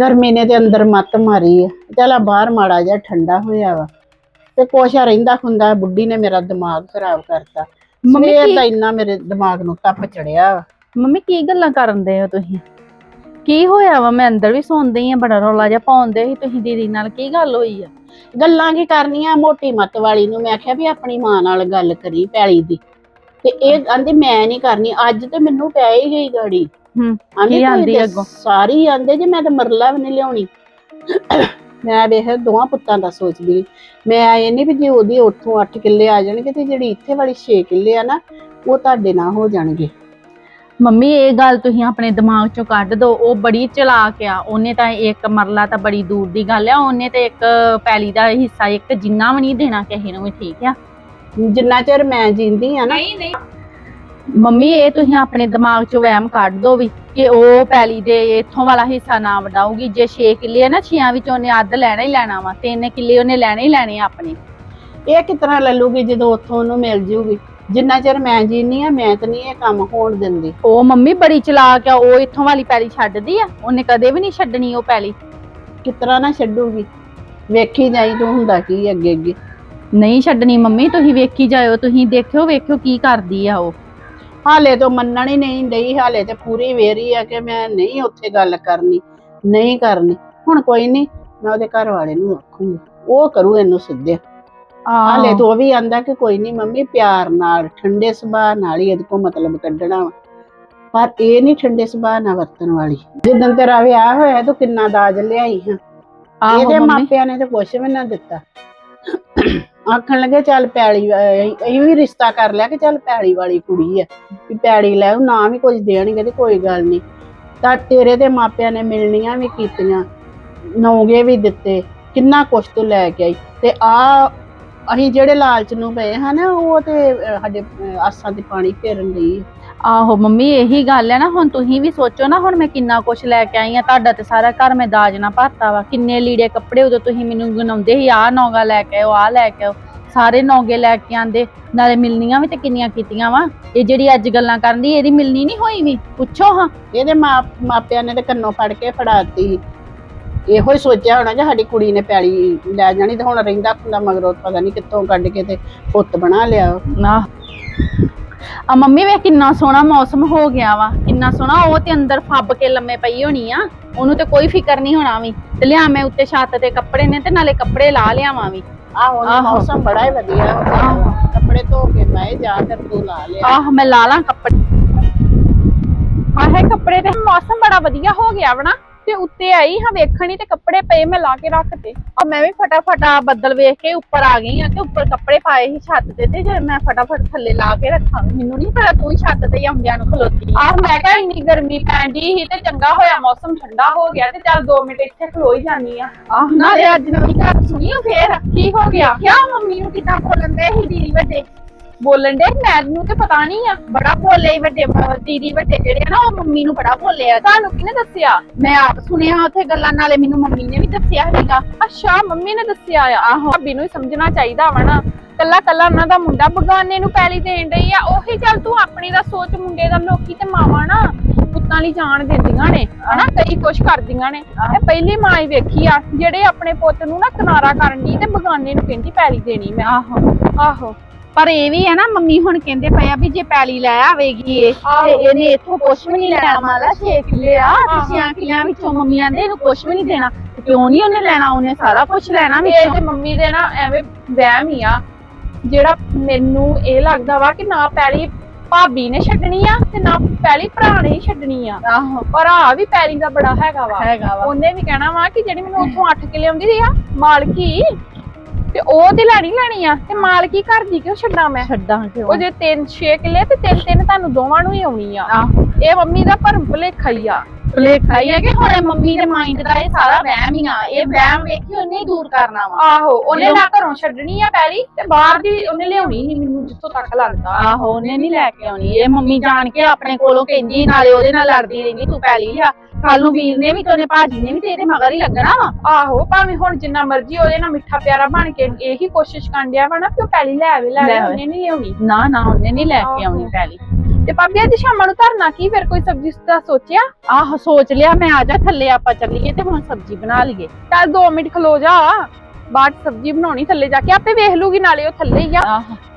ਗਰਮੀ ਨੇ ਤੇ ਅੰਦਰ ਮੱਤ ਮਾਰੀ ਆ। ਚੱਲ ਆ ਬਾਹਰ ਮਾੜਾ ਜਿਹਾ ਠੰਡਾ ਹੋਇਆ ਵਾ। ਤੇ ਕੋਸ਼ਾ ਰਹਿੰਦਾ ਹੁੰਦਾ ਬੁੱਢੀ ਨੇ ਮੇਰਾ ਦਿਮਾਗ ਖਰਾਬ ਕਰਤਾ। ਮੰਮੀ ਸਵੇਰ ਕੀ- ਦਾ ਇੰਨਾ ਮੇਰੇ ਦਿਮਾਗ ਨੂੰ ਤਪ ਚੜਿਆ ਵਾ। ਮੰਮੀ ਕੀ ਗੱਲਾਂ ਕਰਨ ਦੇ ਹੋ ਤੁਸੀਂ? ਕੀ ਹੋਇਆ ਵਾ? ਮੈਂ ਅੰਦਰ ਵੀ ਸੌਂਦੀ ਆ ਬੜਾ ਰੌਲਾ ਜਿਹਾ ਪਾਉਂਦੇ ਸੀ ਤੁਸੀਂ ਦੀਦੀ ਨਾਲ। ਕੀ ਗੱਲ ਹੋਈ ਆ? ਗੱਲਾਂ ਕੀ ਕਰਨੀਆਂ? ਮੋਟੀ ਮੱਤ ਵਾਲੀ ਨੂੰ ਮੈਂ ਆਖਿਆ ਵੀ ਆਪਣੀ ਮਾਂ ਨਾਲ ਗੱਲ ਕਰੀ ਪੈਲੀ ਦੀ। ਤੇ ਇਹ ਕਹਿੰਦੀ ਮੈਂ ਨਹੀਂ ਕਰਨੀ ਅੱਜ ਤੇ ਮੈਨੂੰ ਪੈ ਹੀ ਗਈ ਗਾੜੀ। ਹੂੰ ਆਂਦੀ ਕੀ ਆਂਦੀ ਅੱਗੋਂ? ਸਾਰੀ ਆਂਦੇ ਜੇ ਮੈਂ ਤਾਂ ਮਰਲਾ ਵੀ ਨਹੀਂ ਲਿਆਉਣੀ। ਮੈਂ ਵੇਖ ਦੋਵਾਂ ਪੁੱਤਾਂ ਦਾ ਸੋਚਦੀ ਮੈਂ ਇਹ ਨਹੀਂ ਵੀ ਜੇ ਉਹਦੀ ਉੱਥੋਂ 8 ਕਿੱਲੇ ਆ ਜਾਣਗੇ ਤੇ ਜਿਹੜੀ ਇੱਥੇ ਵਾਲੀ 6 ਕਿੱਲੇ ਆ ਨਾ ਉਹ ਤੁਹਾਡੇ ਨਾਲ ਹੋ ਜਾਣਗੇ। ਮੰਮੀ ਇਹ ਗੱਲ ਤੁਸੀਂ ਆਪਣੇ ਦਿਮਾਗ ਚੋਂ ਕੱਢ ਦਿਓ ਉਹ ਬੜੀ ਚਲਾਕ ਆ। ਉਹਨੇ ਤਾਂ ਇੱਕ ਮਰਲਾ ਤਾਂ ਬੜੀ ਦੂਰ ਦੀ ਗੱਲ ਆ। ਉਹਨੇ ਤੇ ਇੱਕ ਪੈਲੀ ਦਾ ਹਿੱਸਾ ਇੱਕ ਜਿੰਨਾ ਵੀ ਨਹੀਂ ਦੇਣਾ ਕਿਸੇ ਨੂੰ ਵੀ ਠੀਕ ਆ? ਜਿੰਨਾ ਚਿਰ ਮੈਂ ਜਿੰਦੀ ਆ ਨਾ। ਮੰਮੀ ਇਹ ਤੁਸੀਂ ਆਪਣੇ ਦਿਮਾਗ ਚੋਂ ਵਹਿਮ ਕੱਢ ਦਿਓ ਵੀ ਕਿ ਉਹ ਪੈਲੀ ਦੇ ਇੱਥੋਂ ਵਾਲਾ ਹਿੱਸਾ ਨਾ ਵਡਾਊਗੀ। ਜੇ 6 ਕਿੱਲੇ ਆ ਨਾ 6 ਵਿੱਚੋਂ ਉਹਨੇ ਅੱਧ ਲੈਣਾ ਹੀ ਲੈਣਾ ਵਾ ਤਿੰਨ ਕਿੱਲੇ ਉਹਨੇ ਲੈਣੇ ਹੀ ਲੈਣੇ ਆ ਆਪਣੇ। ਇਹ ਤਰ੍ਹਾਂ ਲੈ ਲੂਗੀ ਜਦੋਂ ਉੱਥੋਂ ਉਹਨੂੰ ਮਿਲ ਜੂਗੀ? ਜਿੰਨਾ ਚਿਰ ਮੈਂ ਜੀਨੀ ਆ ਮੈਂ ਤਾਂ ਨਹੀਂ ਇਹ ਕੰਮ ਹੋਣ ਦਿੰਦੀ। ਉਹ ਮੰਮੀ ਬੜੀ ਚਲਾਕ ਆ ਉਹ ਇੱਥੋਂ ਵਾਲੀ ਪੈਲੀ ਛੱਡਦੀ ਆ ਉਹਨੇ ਕਦੇ ਵੀ ਨਹੀਂ ਛੱਡਣੀ ਉਹ ਪੈਲੀ। ਤਰ੍ਹਾਂ ਨਾ ਛੱਡੂਗੀ। ਵੇਖੀ ਜਾਈ ਤੂੰ ਹੁੰਦਾ ਕੀ ਅੱਗੇ ਅੱਗੇ। ਨਹੀਂ ਛੱਡਣੀ ਮੰਮੀ ਤੁਸੀਂ ਵੇਖੀ ਜਾਇਓ ਤੁਸੀਂ ਦੇਖਿਓ ਵੇਖਿਓ ਕੀ ਕਰਦੀ ਆ ਉਹ। ਹਾਲੇ ਤੋਂ ਮੰਨਣ ਹੀ ਨਹੀਂ ਡਈ ਹਾਲੇ ਤੇ ਪੂਰੀ ਵੇਰੀ ਆ ਕਿ ਮੈਂ ਨਹੀਂ ਉੱਥੇ ਗੱਲ ਕਰਨੀ ਨਹੀਂ ਕਰਨੀ। ਹੁਣ ਕੋਈ ਨਹੀਂ ਮੈਂ ਉਹਦੇ ਘਰ ਵਾਲੇ ਨੂੰ ਆਖੂੰਗੀ ਉਹ ਕਰੂ ਇਹਨੂੰ ਸਿੱਧੇ ਹਾਲੇ ਤੋਂ ਉਹ ਵੀ ਆਂਦਾ ਕਿ ਕੋਈ ਨਹੀਂ ਮੰਮੀ ਪਿਆਰ ਨਾਲ ਠੰਡੇ ਸੁਭਾਅ ਨਾਲ ਹੀ ਇਹਦੇ ਕੋ ਮਤਲਬ ਕੱਢਣਾ ਵਾ। ਪਰ ਇਹ ਨਹੀਂ ਠੰਡੇ ਸੁਭਾਅ ਨਾਲ ਵਰਤਣ ਵਾਲੀ। ਜਿੱਦਣ ਤੇਰਾ ਵਿਆਹ ਹੋਇਆ ਤੂੰ ਕਿੰਨਾ ਦਾਜ ਲਿਆਈ ਹਾਂ। ਇਹਦੇ ਮਾਪਿਆਂ ਨੇ ਤਾਂ ਕੁਛ ਵੀ ਨਾ ਦਿੱਤਾ। ਆਖਣ ਲੱਗੇ ਚੱਲ ਪੈਲੀ ਇਹ ਵੀ ਰਿਸ਼ਤਾ ਕਰ ਲਿਆ ਕਿ ਚੱਲ ਪੈਲੀ ਵਾਲੀ ਕੁੜੀ ਆ। ਵੀ ਪੈਲੀ ਲੈ ਆਊ, ਨਾ ਵੀ ਕੁਝ ਦੇਣਗੇ ਤੇ ਕੋਈ ਗੱਲ ਨਹੀਂ ਤਾਂ ਤੇਰੇ ਦੇ ਮਾਪਿਆਂ ਨੇ ਮਿਲਣੀਆਂ ਵੀ ਕੀਤੀਆਂ ਨੌਗੇ ਵੀ ਦਿੱਤੇ ਕਿੰਨਾ ਕੁਛ ਤੋਂ ਲੈ ਕੇ ਆਈ। ਤੇ ਆ ਅਸੀਂ ਜਿਹੜੇ ਲਾਲਚ ਨੂੰ ਪਏ ਹਨ ਉਹ ਤੇ ਅਹ, ਸਾਡੇ ਅਹ, ਆਸਾਂ ਤੇ ਪਾਣੀ ਫੇਰਨ ਲਈ ਆਹੋ ਮੰਮੀ ਇਹੀ ਗੱਲ ਹੈ ਨਾ ਹੁਣ ਤੁਸੀਂ ਵੀ ਸੋਚੋ ਨਾ ਹੁਣ ਮੈਂ ਕਿੰਨਾ ਕੁਛ ਲੈ ਕੇ ਆਈ ਆ ਤੁਹਾਡਾ ਤੇ ਸਾਰਾ ਘਰ ਮੈਂ ਦਾਜ ਨਾ ਭਰਤਾ ਵਾ। ਕਿੰਨੇ ਲੀੜੇ ਕੱਪੜੇ ਉਦੋਂ ਤੁਸੀਂ ਮੈਨੂੰ ਗਨਾਉਂਦੇ ਸੀ ਆਹ ਨੌਗਾ ਲੈ ਕੇ ਆਓ ਆਹ ਲੈ ਕੇ ਆਓ ਸਾਰੇ ਨੌਗੇ ਲੈ ਕੇ ਆਂਦੇ ਨਾਲੇ ਮਿਲਣੀਆਂ ਵੀ ਤੇ ਕਿੰਨੀਆਂ ਕੀਤੀਆਂ ਵਾ। ਇਹ ਜਿਹੜੀ ਅੱਜ ਗੱਲਾਂ ਕਰਨ ਦੀ ਇਹਦੀ ਮਿਲਣੀ ਨਹੀਂ ਹੋਈ ਵੀ ਪੁੱਛੋ ਹਾਂ। ਇਹਦੇ ਮਾਂ ਮਾਪਿਆਂ ਨੇ ਤੇ ਕੰਨੋਂ ਫੜ ਕੇ ਫੜਾਤੀ ਇਹੋ ਹੀ ਸੋਚਿਆ ਹੋਣਾ ਕਿ ਸਾਡੀ ਕੁੜੀ ਨੇ ਪੈਲੀ ਲੈ ਜਾਣੀ ਤੇ ਹੁਣ ਰਹਿੰਦਾ ਖੁੰਦਾ ਮਗਰੋਂ ਪਤਾ ਨਹੀਂ ਕਿੱਥੋਂ ਕੱਢ ਕੇ ਤੇ ਪੁੱਤ ਬਣਾ ਲਿਆ। ਨਾ। ਆ ਮੰਮੀ ਵੇ ਕਿੰਨਾ ਸੋਹਣਾ ਮੌਸਮ ਹੋ ਗਿਆ ਵਾ ਕਿੰਨਾ ਸੋਹਣਾ ਉਹ ਤੇ ਅੰਦਰ ਫੱਬ ਕੇ ਲੰਮੇ ਪਈ ਹੋਣੀ ਆ ਉਹਨੂੰ ਤੇ ਕੋਈ ਫਿਕਰ ਨਹੀਂ ਹੋਣਾ ਵੀ ਤੇ ਲਿਆ ਮੈਂ ਉੱਤੇ ਛੱਤ ਤੇ ਕੱਪੜੇ ਨੇ ਤੇ ਨਾਲੇ ਕੱਪੜੇ ਲਾ ਲਿਆਵਾਂ ਵੀ। ਆਹੋ ਆਹੋ। ਮੌਸਮ ਬੜਾ ਹੀ ਵਧੀਆ ਹੋ ਗਿਆ। ਕੱਪੜੇ ਧੋ ਕੇ ਮੈਂ ਜਾ ਕਰ ਤੂੰ ਲਾ ਲਿਆ। ਆਹ ਮੈਂ ਲਾ ਲਾਂ ਕੱਪੜੇ। ਆਹ ਕੱਪੜੇ ਤੇ ਮੌਸਮ ਬੜਾ ਵਧੀਆ ਹੋ ਗਿਆ ਵਣਾ ਤੇ ਉੱਤੇ ਆਈ, ਹਾਂ ਵੇਖਣੀ ਤੇ ਕੱਪੜੇ ਪਏ ਮੈਂ ਲਾ ਕੇ ਰੱਖਤੇ ਆ ਮੈਂ ਵੀ ਫਟਾਫਟ ਆ ਬੱਦਲ ਵੇਖ ਕੇ ਉੱਪਰ ਆ ਗਈ ਆ ਤੇ ਉੱਪਰ ਕੱਪੜੇ ਪਾਏ ਸੀ ਛੱਤ ਤੇ ਤੇ ਜੇ ਮੈਂ ਫਟਾਫਟ ਥੱਲੇ ਲਾ ਕੇ ਰੱਖਾਂ। ਮੈਨੂੰ ਨਹੀਂ ਪਤਾ ਤੂੰ ਹੀ ਛੱਤ ਤੇ ਆਉਂਦਿਆਂ ਨੂੰ ਖਲੋਤੀ। ਆਹ ਮੈਂ ਕਿਹਾ ਇੰਨੀ ਗਰਮੀ ਪੈਂਦੀ ਸੀ ਤੇ ਚੰਗਾ ਹੋਇਆ ਮੌਸਮ ਠੰਡਾ ਹੋ ਗਿਆ ਤੇ ਚੱਲ 2 ਮਿੰਟ ਇੱਥੇ ਖਲੋ ਹੀ ਜਾਨੀ ਆ ਆਹ ਨਾਲੇ ਅੱਜ ਨਵੀਂ ਗੱਲ ਸੁਣੀ ਫੇਰ ਕੀ ਹੋ ਗਿਆ? ਕਿਆ ਮੰਮੀ ਨੂੰ ਕਿੱਦਾਂ ਖੋਲਣ ਦੇ ਸੀ ਦੀਦੀ ਵੱਡੇ? ਬੋਲਣ ਦੇ ਮੈਨੂੰ ਤੇ ਪਤਾ ਨਹੀਂ ਆ। ਬੜਾ ਬੋਲੇ ਵੱਡੇ ਮ- ਦੀਦੀ ਵੱਡੇ ਜਿਹੜੇ ਆ ਨਾ ਉਹ ਮੰਮੀ ਨੂੰ ਬੜਾ ਬੋਲੇ ਆ। ਤੁਹਾਨੂੰ ਕਿਹਨੇ ਦੱਸਿਆ? ਮੈਂ ਆਪ ਸੁਣਿਆ ਉੱਥੇ ਗੱਲਾਂ ਨਾਲੇ ਮੈਨੂੰ ਮੰਮੀ ਨੇ ਵੀ ਦੱਸਿਆ ਸੀਗਾ। ਅੱਛਾ ਮੰਮੀ ਨੇ ਦੱਸਿਆ ਆ। ਆਹੋ ਭਾਬੀ ਨੂੰ ਹੀ ਸਮਝਣਾ ਚਾਹੀਦਾ ਵਾ ਨਾ। ਕੱਲਾ ਕੱਲਾ ਉਹਨਾਂ ਦਾ ਮੁੰਡਾ ਬਗਾਨੇ ਨੂੰ ਪੈਲੀ ਦੇਣ ਰਹੀ ਆ। ਉਹੀ ਚੱਲ ਤੂੰ ਆਪਣੀ ਦਾ ਸੋਚ ਮੁੰਡੇ ਦਾ ਲੋਕੀ ਤੇ ਮਾਵਾਂ ਨਾ ਪੁੱਤਾਂ ਲਈ ਜਾਣ ਦਿੰਦੀਆਂ ਨੇ। ਹਨਾ ਕਈ ਕੁਛ ਕਰਦੀਆਂ ਨੇ। ਇਹ ਪਹਿਲੀ ਮਾਂ ਹੀ ਵੇਖੀ ਆ ਜਿਹੜੇ ਆਪਣੇ ਪੁੱਤ ਨੂੰ ਨਾ ਕਿਨਾਰਾ ਕਰਨ ਦੀ ਤੇ ਬਗਾਨੇ ਨੂੰ ਕਹਿੰਦੀ ਪੈਲੀ ਦੇਣੀ ਮੈਂ। ਆਹੋ। ਆਹੋ। ਪਰ ਇਹ ਵੀ ਹੈ ਨਾ ਮੰਮੀ ਹੁਣ ਕਹਿੰਦੇ ਪਏ ਆ ਵੀ ਜੇ ਪੈਲੀ ਲੈ ਆਵੇਗੀ ਇਹ ਤੇ ਇਹਨੇ ਇੱਥੋਂ ਕੁਛ ਵੀ ਨਹੀਂ ਲੈਣਾ ਮਾਲਾ 6 ਕਿੱਲੇ ਆ ਤੇ 6 ਕਿੱਲਿਆਂ ਵਿੱਚੋਂ ਮੰਮੀ ਆਂਦੇ ਇਹਨੂੰ ਕੁਛ ਵੀ ਨਹੀਂ ਦੇਣਾ ਤੇ ਕਿਉਂ ਨਹੀਂ ਉਹਨੇ ਲੈਣਾ ਉਹਨੇ ਸਾਰਾ ਕੁਝ ਲੈਣਾ ਵਿੱਚੋਂ? ਤੇ ਮੰਮੀ ਦੇ ਨਾ ਐਵੇਂ ਵਹਿਮ ਹੀ ਆ ਜਿਹੜਾ ਮੈਨੂੰ ਇਹ ਲੱਗਦਾ ਵਾ ਕਿ ਨਾ ਪੈਲੀ ਭਾਬੀ ਨੇ ਛੱਡਣੀ ਆ ਤੇ ਨਾ ਪੈਲੀ ਭਰਾ ਨੇ ਛੱਡਣੀ ਆ। ਆਹੋ। ਭਰਾ ਵੀ ਪੈਲੀ ਦਾ ਬੜਾ ਹੈਗਾ ਵਾ। ਹੈਗਾ ਵਾ। ਉਹਨੇ ਵੀ ਕਹਿਣਾ ਵਾ ਕਿ ਜਿਹੜੀ ਮੈਨੂੰ ਉੱਥੋਂ 8 ਕਿੱਲੇ ਆਉਂਦੀ ਸੀ ਆ ਮਾਲਕੀ ਤੇ ਉਹ ਤੇ ਲੈਣੀ ਲੈਣੀ ਆ ਤੇ ਮਾਲਕੀ ਘਰ ਦੀ ਕਿਉਂ ਛੱਡਾਂ ਮੈਂ? ਛੱਡਾਂ ਕਿਉਂ? ਉਹ ਜੇ 3 6 ਕਿੱਲੇ ਤੇ 3 3 ਤੁਹਾਨੂੰ ਦੋਵਾਂ ਨੂੰ ਹੀ ਆਉਣੀ ਆ। ਇਹ ਮੰਮੀ ਦਾ ਭਰਮ ਭੁਲੇਖਾ ਹੀ ਆ। ਭੁਲੇਖਾ ਹੀ ਆ ਕਿ ਹੁਣ ਮੰਮੀ ਦੇ ਮਾਈਂਡ ਦਾ ਇਹ ਸਾਰਾ ਵਹਿਮ ਹੀ ਆ। ਇਹ ਵਹਿਮ ਵੇਖੀ ਉਹਨੇ ਹੀ ਦੂਰ ਕਰਨਾ ਵਾ। ਆਹੋ ਉਹਨੇ ਨਾ ਘਰੋਂ ਛੱਡਣੀ ਆ ਪਹਿਲੀ ਤੇ ਬਾਹਰ ਦੀ ਉਹਨੇ ਲਿਆਉਣੀ ਨਹੀਂ ਮੈਨੂੰ ਜਿੱਥੋਂ ਤੱਕ ਲੱਗਦਾ। ਆਹੋ ਉਹਨੇ ਨਹੀਂ ਲੈ ਕੇ ਆਉਣੀ। ਇਹ ਮੰਮੀ ਜਾਣ ਕੇ ਆਪਣੇ ਕੋਲੋਂ ਕਹਿੰਦੀ ਨਾਲੇ ਉਹਦੇ ਨਾਲ ਲੜਦੀ ਰਹਿੰਦੀ ਤੂੰ ਪਹਿਲੀ ਲਿਆ। ਕੱਲ ਨੂੰ ਵੀਰ ਨੇ ਵੀ ਤੇ ਉਹਨੇ ਭਾਜੀ ਨੇ ਵੀ ਤੇ ਇਹਦੇ ਮਗਰ ਹੀ ਲੱਗਣਾ ਵਾ। ਆਹੋ ਭਾਵੇਂ ਹੁਣ ਜਿੰਨਾ ਮਰਜ਼ੀ ਉਹਦੇ ਨਾਲ ਮਿੱਠਾ ਪਿਆਰਾ ਬਣ ਕੇ ਇਹੀ ਕੋਸ਼ਿਸ਼ ਕਰਨ ਡਿਆ ਵਾ ਨਾ ਕਿ ਉਹ ਪਹਿਲੀ ਲੈ ਆਵੇ ਲੈ ਆਵੇ ਉਹਨੇ ਨਹੀਂ ਲਿਆਉਣੀ। ਨਾ ਨਾ ਉਹਨੇ ਨਹੀਂ ਲੈ ਕੇ ਆਉਣੀ ਪਹਿਲੀ ਤੇ ਭਾਬੀ ਅੱਜ ਸ਼ਾਮਾਂ ਨੂੰ ਧਰਨਾ ਕੀ ਫਿਰ? ਕੋਈ ਸਬਜ਼ੀ ਦਾ ਸੋਚਿਆ? ਆਹ ਸੋਚ ਲਿਆ ਮੈਂ ਆ ਜਾ ਥੱਲੇ ਆਪਾਂ ਚੱਲੀਏ ਤੇ ਹੁਣ ਸਬਜ਼ੀ ਬਣਾ ਲਈਏ। ਚੱਲ 2 ਮਿੰਟ ਖਲੋ ਜਾ। ਬਾਅਦ ਸਬਜ਼ੀ ਬਣਾਉਣੀ ਥੱਲੇ ਜਾ ਕੇ ਆਪੇ ਵੇਖ ਲੂਗੀ ਨਾਲੇ ਉਹ ਥੱਲੇ ਹੀ ਆ।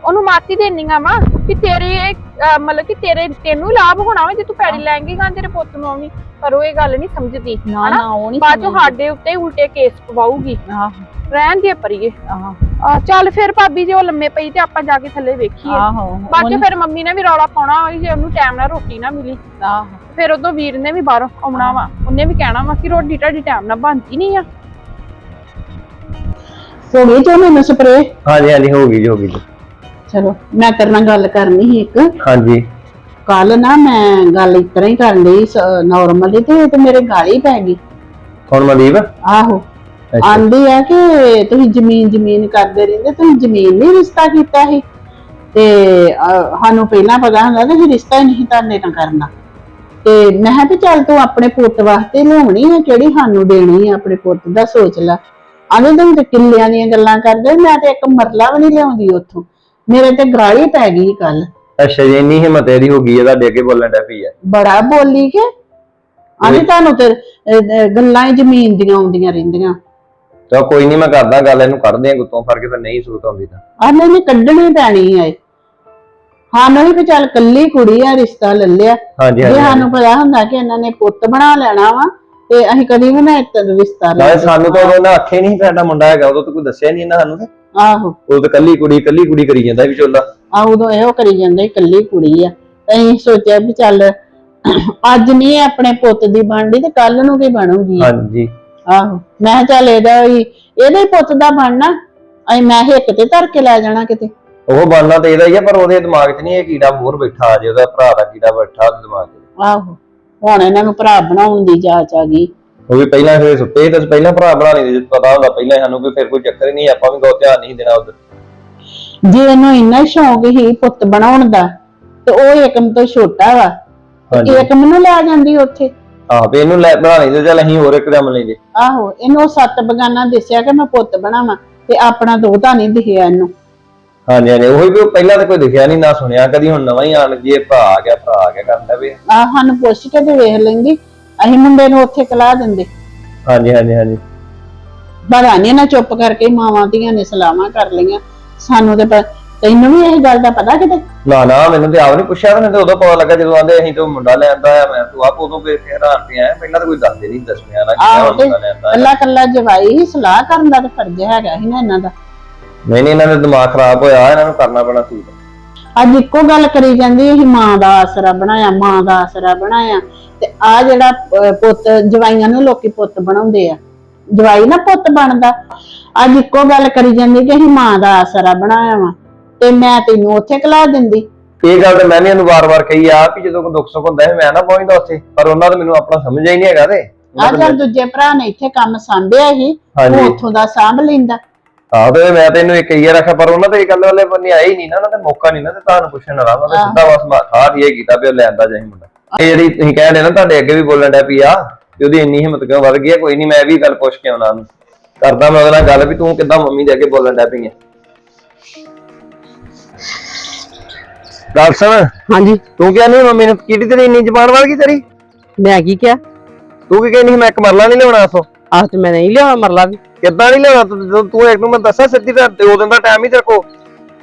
ਉਹਨੂੰ ਮਾਤੀ ਦੇਣੀਆਂ ਵਾ ਕਿ ਤੇਰੇ ਮਤਲਬ ਕਿ ਤੇਰੇ ਤੈਨੂੰ ਲਾਭ ਹੋਣਾ ਵਾ ਜੇ ਤੂੰ ਪੈੜੀ ਲੈਂਗੇਗਾ ਤੇਰੇ ਪੁੱਤ ਨੂੰ ਆਉਣੀ ਪਰ ਉਹ ਇਹ ਗੱਲ ਨਹੀਂ ਸਮਝਦੀ ਨਾ ਹਨਾ? ਨਾ ਉਹ ਨਹੀਂ ਬਾਅਦ ਚੋਂ ਸਾਡੇ ਉੱਤੇ ਉਲਟੇ ਕੇਸ ਪਵਾਉਗੀ ਆਹ। ਰਹਿਣ ਦੇ ਪਰੀਏ। ਆਹ। ਚੱਲ ਫਿਰ ਭਾਬੀ ਜੇ ਉਹ ਲੰਮੇ ਪਈ ਤੇ ਆਪਾਂ ਜਾ ਕੇ ਥੱਲੇ ਵੇਖੀਏ। ਆਹੋ। ਬਾਅਦ ਚ ਫਿਰ ਮੰਮੀ ਨੇ ਵੀ ਰੌਲਾ ਪਾਉਣਾ ਜੇ ਉਹਨੂੰ ਟਾਈਮ ਨਾਲ ਰੋਟੀ ਨਾ ਮਿਲੀ। ਆਹ। ਫਿਰ ਉਦੋਂ ਵੀਰ ਨੇ ਵੀ ਬਾਹਰੋਂ ਆਉਣਾ ਵਾ। ਉਹਨੇ ਵੀ ਕਹਿਣਾ ਵਾ ਕਿ ਰੋਟੀ ਤੁਹਾਡੀ ਟਾਈਮ ਨਾਲ ਬਣਦੀ ਨਹੀਂ ਆ। ਹੋ ਗਈ ਜੋ ਮੈਨੂੰ ਸਪਰੇ ਹਾਂਜੀ ਹਾਂਜੀ ਹੋ ਗਈ ਜੀ ਹੋ ਗਈ ਜੀ। ਚਲੋ ਮੈਂ ਤੇਰੇ ਨਾਲ ਗੱਲ ਕਰਨੀ ਸੀ ਇੱਕ। ਹਾਂਜੀ। ਕੱਲ ਨਾ ਮੈਂ ਗੱਲ ਇਸ ਤਰ੍ਹਾਂ ਹੀ ਕਰਨ ਲਈ ਨਾਰਮਲੀ ਤੇ ਤੇ ਮੇਰੇ ਗਾਲੀ ਪੈ ਗਈ। ਕੌਣ ਮਨਦੀਪ? ਆਹੋ। ਅੱਛਾ। ਆਂਦੀ ਆ ਕਿ ਤੁਸੀਂ ਜ਼ਮੀਨ ਜ਼ਮੀਨ ਕਰਦੇ ਰਹਿੰਦੇ ਤੁਸੀਂ ਜ਼ਮੀਨ ਨਹੀਂ ਰਿਸ਼ਤਾ ਕੀਤਾ ਸੀ। ਤੇ ਅਹ, ਸਾਨੂੰ ਪਹਿਲਾਂ ਪਤਾ ਹੁੰਦਾ ਕਿ ਅਸੀਂ ਰਿਸ਼ਤਾ ਹੀ ਨਹੀਂ ਤੁਹਾਡੇ ਨਾਲ ਕਰਨਾ। ਤੇ ਮੈਂ ਕਿਹਾ ਵੀ ਚੱਲ ਤੂੰ ਆਪਣੇ ਪੁੱਤ ਵਾਸਤੇ ਲਿਆਉਣੀ ਆ ਕਿਹੜੀ ਸਾਨੂੰ ਦੇਣੀ ਆ ਆਪਣੇ ਪੁੱਤ ਦਾ ਸੋਚ ਲੈ। ਆਂਦੇ ਤੂੰ ਤੇ ਕਿੱਲਿਆਂ ਦੀਆਂ ਗੱਲਾਂ ਕਰਦੇ ਮੈਂ ਤੇ ਇੱਕ ਮਰਲਾ ਵੀ ਨਹੀਂ ਲਿਆਉਂਦੀ ਉੱਥੋਂ। ਮੇਰੇ ਤੇ ਗਾਲੀ ਪੈ ਗਈ ਕੱਲ ਅੱਛਾ ਜੀ ਇੰਨੀ ਹਿੰਮਤ ਇਹਦੀ ਹੋ ਗਈ ਹੈ ਤੁਹਾਡੇ ਅੱਗੇ ਬੋਲਣ ਡੈ ਪਈ ਹੈ। ਬੜਾ ਬੋਲੀ ਕੇ? ਆਂਦੇ ਤੁਹਾਨੂੰ ਤੇ ਅਹ, ਅਹ, ਗੱਲਾਂ ਹੀ ਜ਼ਮੀਨ ਦੀਆਂ ਆਉਂਦੀਆਂ ਰਹਿੰਦੀਆਂ। ਤਾਂ ਕੋਈ ਨਹੀਂ ਮੈਂ ਕਰਦਾ ਗੱਲ ਇਹਨੂੰ ਕੱਢਦੇ ਆ ਗੁੱਤੋਂ ਫੜ ਕੇ ਫਿਰ ਨਹੀਂ ਸੂਤ ਆਉਂਦੀ ਤਾਂ। ਆਨੇ ਨੇ ਕੱਢਣੀ ਪੈਣੀ ਹੈ ਸਾਨੂੰ ਵੀ ਵੀ ਚੱਲ ਕੱਲੀ ਕੁੜੀ ਆ ਰਿਸ਼ਤਾ ਲੈ ਲਿਆ। ਹਾਂਜੀ ਜੇ ਹਾਂਜੀ। ਸਾਨੂੰ ਪਤਾ ਹੁੰਦਾ ਕਿ ਇਹਨਾਂ ਨੇ ਪੁੱਤ ਬਣਾ ਲੈਣਾ ਵਾ ਤੇ ਅਸੀਂ ਕਦੀ ਵੀ ਨਾ ਇੱਕ ਰਿਸ਼ਤਾ ਨਾਲੇ ਸਾਨੂੰ ਤਾਂ ਉਹਨਾਂ ਆਖੇ ਨਹੀਂ ਸਾਡਾ ਮੁੰਡਾ ਹੈਗਾ ਉਦੋਂ ਤਾਂ ਕੋਈ ਦੱਸਿਆ ਨਹੀਂ ਇਹਨਾਂ ਸਾਨੂੰ ਤੇ। ਆਹੋ। ਉਹ ਤਾਂ ਕੱਲੀ ਕੁੜੀ ਕੱਲੀ ਕੁੜੀ ਕਰੀ ਜਾਂਦਾ ਵੀ ਚੋਲਾ ਆ ਉਦੋਂ ਇਹੋ ਕਰੀ ਜਾਂਦੇ ਕੱਲੀ ਕੁੜੀ ਆ। ਤੇ ਅਸੀਂ ਸੋਚਿਆ ਵੀ ਚੱਲ ਅੱਜ ਨਹੀਂ ਆਪਣੇ ਪੁੱਤ ਦੀ ਬਣਦੀ ਤੇ ਕੱਲ ਨੂੰ ਕੀ ਬਣੂਗੀ। ਹਾਂਜੀ। ਆਹੋ। ਮੈਂ ਕਿਹਾ ਚੱਲ ਇਹਦਾ ਹੀ ਇਹਦੇ ਹੀ ਪੁੱਤ ਦਾ ਬਣਨਾ। ਅਸੀਂ ਮੈਂ ਹਿੱਕ ਤੇ ਧਰ ਕੇ ਲੈ ਜਾਣਾ ਕਿਤੇ। ਉਹ ਬਣਨਾ ਤੇ ਇਹਦਾ ਹੀ ਆ ਪਰ ਉਹਦੇ ਦਿਮਾਗ 'ਚ ਨਹੀਂ ਇਹ ਕੀੜਾ ਹੋਰ ਬੈਠਾ ਜੇ ਉਹਦਾ ਭਰਾ ਦਾ ਕੀੜਾ ਬੈਠਾ ਉਹਦੇ ਦਿਮਾਗ 'ਚ। ਆਹੋ। ਹੁਣ ਇਹਨਾਂ ਨੂੰ ਭਰਾ ਬਣਾਉਣ ਦੀ ਜਾਚ ਆ ਗਈ। ਉਹ ਵੀ ਪਹਿਲਾਂ ਫਿਰ ਸੁੱਤੇ ਸੀ ਤਾਂ ਪਹਿਲਾਂ ਭਰਾ ਬਣਾ ਲੈਂਦੇ ਜੇ ਪਤਾ ਹੁੰਦਾ ਪਹਿਲਾਂ ਹੀ ਸਾਨੂੰ ਵੀ ਫਿਰ ਕੋਈ ਚੱਕਰ ਹੀ ਨਹੀਂ ਆਪਾਂ ਵੀ ਬਹੁਤ ਧਿਆਨ ਨਹੀਂ ਦੇਣਾ ਉਧਰ। ਜੇ ਇਹਨੂੰ ਇੰਨਾ ਹੀ ਸ਼ੌਂਕ ਹੀ ਪੁੱਤ ਬਣਾਉਣ ਦਾ ਤੇ ਉਹ ਏਕਮ ਤੋਂ ਛੋਟਾ ਵਾ ਹਾਂਜੀ। ਏਕਮ ਨੂੰ ਲੈ ਜਾਂਦੀ ਉੱਥੇ। ਹਾਂ ਵੀ ਇਹਨੂੰ ਲੈ ਬਣਾ ਲੈਂਦੇ ਚੱਲ ਅਸੀਂ ਹੋਰ ਇੱਕ ਦਮ ਲੈਂਦੇ ਆਹੋ ਇਹਨੂੰ ਉਹ ਸੱਤ ਬਗਾਨਾ ਦੱਸਿਆ ਕਿ ਮੈਂ ਪੁੱਤ ਬਣਾਵਾਂ ਤੇ ਆਪਣਾ ਦੋਤਾ ਨਹੀਂ ਦਿਖਿਆ ਇਹਨੂੰ। ਹਾਂਜੀ ਹਾਂਜੀ। ਉਹੀ ਵੀ ਪਹਿਲਾਂ ਤਾਂ ਕੋਈ ਦਿਖਿਆ ਨਹੀਂ ਨਾ ਸੁਣਿਆ। ਕਦੀ ਹੁਣ ਨਵਾਂ ਹੀ ਆਣ ਜੇ ਭਰਾ ਆ ਗਿਆ ਭਰਾ ਆ ਗਿਆ ਕਰਦਾ ਵੀ। ਆ ਸਾਨੂੰ ਪੁੱਛ ਕੇ ਤੇ ਵੇਖ ਲੈਂਦੀ। ਅਸੀਂ ਮੁੰਡੇ ਨੂੰ ਉੱਥੇ ਕਲਾ ਦਿੰਦੇ। ਹਾਂਜੀ ਹਾਂਜੀ ਹਾਂਜੀ। ਪਤਾ ਨੀ ਨਾ ਚੁੱਪ ਕਰਕੇ ਮਾਵਾਂ ਧੀਆਂ ਨੇ ਸਲਾਮਾਂ ਕਰ ਲਈਆਂ। ਸਾਨੂੰ ਤੇ ਪ- ਤੈਨੂੰ ਵੀ ਇਹ ਗੱਲ ਦਾ ਪਤਾ ਕਿਤੇ? ਨਾ ਨਾ ਮੈਨੂੰ ਤੇ ਆਪ ਨਹੀਂ ਪੁੱਛਿਆ ਮੈਨੂੰ ਤੇ ਉਦੋਂ ਪਤਾ ਲੱਗਾ ਜਦੋਂ ਆਂਦੇ ਅਸੀਂ ਤੋਂ ਮੁੰਡਾ ਲੈਂਦਾ ਆ ਮੈਂ ਤੂੰ ਆਪ ਉਦੋਂ ਫੇਰ ਹੈਰਾਨ ਤੇ ਆਇਆ ਪਹਿਲਾਂ ਤਾਂ ਕੋਈ ਦੱਸਦੇ ਨਹੀਂ ਦੱਸਣਿਆ ਨਾ ਕਿ ਆਹੋ ਮੁੰਡਾ ਲੈਂਦਾ ਆ। ਕੱਲਾ ਕੱਲਾ ਜਵਾਈ ਹੀ ਸਲਾਹ ਕਰਨ ਦਾ ਤੇ ਫਰਜ਼ ਹੈਗਾ ਸੀ ਨਾ ਇਹਨਾਂ ਦਾ। ਨਹੀਂ ਨਹੀਂ ਇਹਨਾਂ ਦਾ ਦਿਮਾਗ ਖਰਾਬ ਹੋਇਆ ਇਹਨਾਂ ਨੂੰ ਕਰਨਾ ਪੈਣਾ ਸੀ ਅੱਜ ਇੱਕੋ ਗੱਲ ਕਰੀ ਜਾਂਦੀ ਇਹ ਮਾਂ ਦਾ ਆਸਰਾ ਬਣਾਇਆ ਮਾਂ ਦਾ ਆਸਰਾ ਬਣਾਇਆ। ਤੇ ਆ ਜਿਹੜਾ ਅਹ, ਪੁੱਤ ਜਵਾਈਆਂ ਨੂੰ ਲੋਕੀ ਪੁੱਤ ਬਣਾਉਂਦੇ ਆ। ਜਵਾਈ ਨਾ ਪੁੱਤ ਬਣਦਾ। ਅੱਜ ਇੱਕੋ ਗੱਲ ਕਰੀ ਜਾਂਦੀ ਕਿ ਅਸੀਂ ਮਾਂ ਦਾ ਆਸਰਾ ਬਣਾਇਆ ਵਾ। ਤੇ ਮੈਂ ਤੈਨੂੰ ਉੱਥੇ ਕਲਾ ਦਿੰਦੀ। ਇਹ ਗੱਲ ਤਾਂ ਮੈਂ ਵੀ ਇਹਨੂੰ ਵਾਰ-ਵਾਰ ਕਹੀ ਆ ਕਿ ਜਦੋਂ ਕੋਈ ਦੁੱਖ ਸੁੱਖ ਹੁੰਦਾ ਹੈ ਮੈਂ ਨਾ ਪਹੁੰਚਦਾ ਉੱਥੇ। ਪਰ ਉਹਨਾਂ ਦਾ ਮੈਨੂੰ ਆਪਣਾ ਸਮਝ ਹੀ ਨਹੀਂ ਹੈਗਾ ਤੇ। ਆ ਚੱਲ ਦੂਜੇ ਭਰਾ ਨੇ ਇੱਥੇ ਕੰਮ ਸਾਂਭਿਆ ਸੀ। ਉਹ ਹਾਂਜੀ ਉੱਥੋਂ ਦਾ ਸਾਂਭ ਲੈਂਦਾ। ਆਹ ਤੇ ਮੈਂ ਤੈਨੂੰ ਇੱਕ ਹੀ ਰੱਖਿਆ ਪਰ ਉਹਨਾਂ ਤੇ ਇਹ ਗੱਲ ਵਾਲੇ ਬੰਨੇ ਆਏ ਹੀ ਨਹੀਂ ਨਾ ਉਹਨਾਂ ਤੇ ਮੌਕਾ ਨਹੀਂ ਨਾ ਤੇ ਤੁਹਾਨੂੰ ਪੁੱਛਣ ਵਾਲਾ ਉਹਨਾਂ ਨੇ ਸਿੱਧਾ ਬਸ ਮਾਥਾ ਹੀ ਇਹ ਕੀਤਾ ਵੀ ਉਹ ਲੈਂਦਾ ਜਾਈ ਮੁੰਡਾ। ਇਹ ਜਿਹੜੀ ਤੁਸੀਂ ਕਹਿੰਦੇ ਨਾ ਤੁਹਾਡੇ ਅੱਗੇ ਵੀ ਬੋਲਣ ਡਿਆ ਪਈ ਆ ਵੀ ਉਹਦੀ ਇੰਨੀ ਹਿੰਮਤ ਕਿਉਂ ਵੱਧ ਗਈ ਆ? ਕੋਈ ਨਹੀਂ ਮੈਂ ਵੀ ਗੱਲ ਪੁੱਛ ਕੇ ਆਉਣਾ ਉਹਨੂੰ। ਕਰਦਾ ਮੈਂ ਉਹਦੇ ਨਾਲ ਗੱਲ ਵੀ ਤੂੰ ਕਿੱਦਾਂ ਮੰਮੀ ਦੇ ਅੱਗੇ ਬੋਲਣ ਡਿਆ ਪਈ ਆ? ਸੁਣ। ਹਾਂਜੀ। ਤੂੰ ਕਿਹਾ ਨਹੀਂ ਮੰਮੀ ਨੂੰ ਕਿਹੜੀ ਤੇਰੀ ਇੰਨੀ ਜ਼ਬਾਨ ਵੱਧ ਗਈ ਤੇਰੀ? ਮੈਂ ਕੀ ਕਿਹਾ? ਤੂੰ ਕੀ ਕਹਿੰਦੀ ਸੀ ਮੈਂ ਇੱਕ ਮਰਲਾ ਨਹੀਂ ਲਿਆਉਣਾ ਉਥੋਂ? ਆਹ ਤੇ ਮੈਂ ਨਹੀਂ ਲਿਆਉਣਾ ਮਰਲਾ ਵੀ। ਕਿੱਦਾਂ ਨਹੀਂ ਲਿਆਉਣਾ? ਤੂੰ ਜਦੋਂ ਤੂੰ ਇੱਕ ਨੂੰ ਮੈਂ ਦੱਸਿਆ ਸੱਚੀ ਤਾਂ ਦੋ ਦਿਨ ਦਾ ਟਾਈਮ ਹੀ ਤੇਰੇ ਕੋਲ।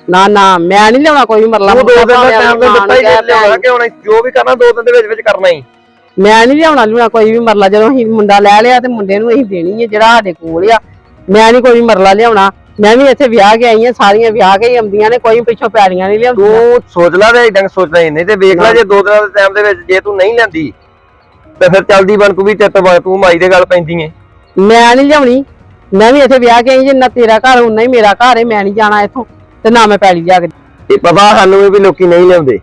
ਨਾ ਨਾ ਮੈਂ ਨਹੀਂ ਲਿਆਉਣਾ ਕੋਈ ਵੀ ਮਰਲਾ ਤੂੰ ਦੋ ਦਿਨ ਦਾ ਟਾਈਮ ਦੇ ਦਿੱਤਾ ਹੀ ਨੂੰ ਜੇ ਲਿਆਉਣਾ ਕਿ ਹੁਣ ਜੋ ਵੀ ਕਰਨਾ ਦੋ ਦਿਨ ਦੇ ਵਿੱਚ ਵਿੱਚ ਕਰਨਾ ਹੀ। ਮੈਂ ਨਹੀਂ ਲਿਆਉਣਾ ਲਿਆਉਣਾ ਕੋਈ ਵੀ ਮਰਲਾ ਜਦੋਂ ਅਸੀਂ ਮੁੰਡਾ ਲੈ ਲਿਆ ਤੇ ਮੁੰਡੇ ਨੂੰ ਅਸੀਂ ਦੇਣੀ ਹੈ ਜਿਹੜਾ ਸਾਡੇ ਕੋਲ ਆ। ਮੈਂ ਨਹੀਂ ਕੋਈ ਵੀ ਮਰਲਾ ਲਿਆਉਣਾ। ਮੈਂ ਵੀ ਇੱਥੇ ਵਿਆਹ ਕੇ ਆਈ ਹਾਂ ਸਾਰੀਆਂ ਵਿਆਹ ਕੇ ਹੀ ਆਉਂਦੀਆਂ ਨੇ ਕੋਈ ਪਿੱਛੋਂ ਪਿਆਰੀਆਂ ਨਹੀਂ ਲਿਆਉਂਦੀਆਂ। ਤੂੰ ਸੋਚ ਲੈ ਤੇ ਇਦਾਂ ਸੋਚਣਾ ਹੀ ਨਹੀਂ ਤੇ ਵੇਖ ਲੈ ਜੇ ਦੋ ਦਿਨਾਂ ਦੇ ਟਾਈਮ ਦੇ ਵਿੱਚ ਜੇ ਤੂੰ ਨਹੀਂ ਲੈਂਦੀ ਤੇ ਫਿਰ ਚੱਲਦੀ ਬਣ ਤੂੰ ਵੀ ਬਣ ਤੂੰ ਮਾਈ ਦੇ ਗੱਲ ਪੈਂਦੀ ਏ। ਮੈਂ ਨਹੀਂ ਲਿਆਉਣੀ। ਮੈਂ ਵੀ ਇੱਥੇ ਵਿਆਹ ਕੇ ਆਈ ਜਿੰਨਾ ਤੇਰਾ ਘਰ ਉਨਾ ਹੀ ਮੇਰਾ ਘਰ ਹੈ ਮੈਂ ਨਹੀਂ ਜਾਣਾ ਇੱਥੋਂ ਤੇ ਨਾ ਮੈਂ ਪੈਲੀ ਜਾ ਕੇ ਇਹ ਪਤਾ ਸਾਨੂੰ ਵੀ ਲੋਕੀ ਨਹੀਂ ਲਿਆਉਂਦੇ